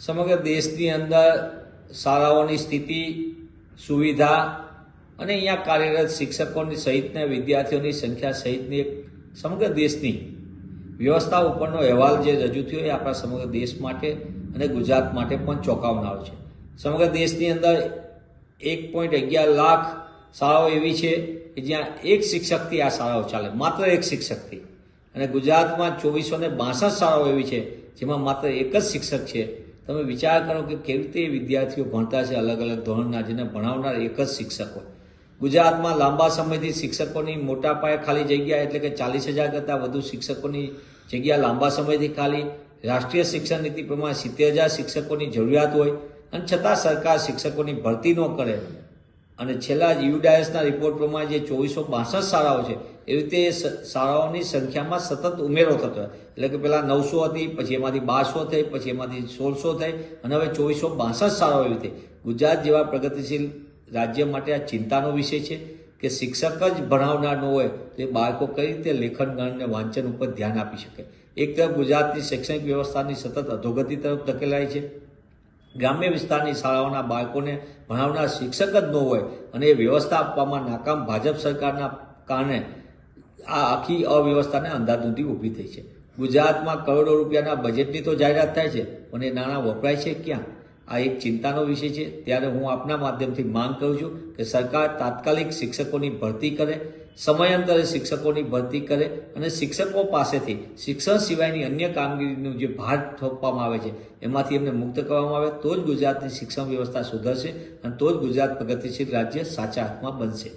સમગ્ર દેશની અંદર શાળાઓની સ્થિતિ, સુવિધા અને અહીંયા કાર્યરત શિક્ષકોની સહિતના વિદ્યાર્થીઓની સંખ્યા સહિતની એક સમગ્ર દેશની વ્યવસ્થા ઉપરનો અહેવાલ જે રજૂ થયો એ આપણા સમગ્ર દેશ માટે અને ગુજરાત માટે પણ ચોંકાવનારો છે. સમગ્ર દેશની અંદર એક પોઈન્ટ અગિયાર લાખ શાળાઓ એવી છે કે જ્યાં એક શિક્ષકથી આ શાળાઓ ચાલે, માત્ર એક શિક્ષકથી. અને ગુજરાતમાં ચોવીસો ને બાસઠ શાળાઓ એવી છે જેમાં માત્ર એક જ શિક્ષક છે. તમે વિચાર કરો કે કેવી રીતે વિદ્યાર્થીઓ ભણતા છે અલગ અલગ ધોરણના જેને ભણાવનાર એક જ શિક્ષક હોય. ગુજરાતમાં લાંબા સમયથી શિક્ષકોની મોટા પાયે ખાલી જગ્યા એટલે કે ચાલીસ હજાર કરતાં વધુ શિક્ષકોની જગ્યા લાંબા સમયથી ખાલી. રાષ્ટ્રીય શિક્ષણ નીતિ પ્રમાણે સિત્તેર હજાર શિક્ષકોની જરૂરિયાત હોય. અને છતાં સરકાર શિક્ષકોની ભરતી ન કરે. અને છેલ્લા યુડાયસના રિપોર્ટ પ્રમાણે જે ચોવીસો બાસઠ શાળાઓ છે એવી રીતે શાળાઓની સંખ્યામાં સતત ઉમેરો થતો હોય. એટલે કે પહેલાં નવસો હતી, પછી એમાંથી બારસો થઈ, પછી એમાંથી સોળસો થઈ, અને હવે ચોવીસો બાસઠ શાળાઓ એવી રીતે. ગુજરાત જેવા પ્રગતિશીલ રાજ્ય માટે આ ચિંતાનો વિષય છે કે શિક્ષક જ ભણાવનાર ન હોય, તો એ બાળકો કઈ રીતે લેખન ગણ વાંચન ઉપર ધ્યાન આપી શકે? એક તરફ ગુજરાતની શૈક્ષણિક વ્યવસ્થાની સતત અધોગતિ તરફ ધકેલાય છે ગ્રામ્ય વિસ્તારની શાળાઓના બાળકોને ભણાવનાર શિક્ષક જ ન હોય અને એ વ્યવસ્થા આપવામાં નાકામ ભાજપ સરકારના કારણે આ આખી અવ્યવસ્થાને અંધાધૂંધી ઊભી થઈ છે. ગુજરાતમાં કરોડો રૂપિયાના બજેટની તો જાહેરાત થાય છે, પણ એ નાણાં વપરાય છે ક્યાં? આ એક ચિંતાનો વિષય છે. ત્યારે હું આપના માધ્યમથી માંગ કરું છું કે સરકાર તાત્કાલિક શિક્ષકોની ભરતી કરે, સમયાંતરે શિક્ષકોની ભરતી કરે અને શિક્ષકો પાસેથી શિક્ષણ સિવાયની અન્ય કામગીરીનું જે ભાર થોપવામાં આવે છે, એમાંથી એમને મુક્ત કરવામાં આવે, તો જ ગુજરાતની શિક્ષણ વ્યવસ્થા સુધરશે અને તો જ ગુજરાત પ્રગતિશીલ રાજ્ય સાચા હાથમાં બનશે.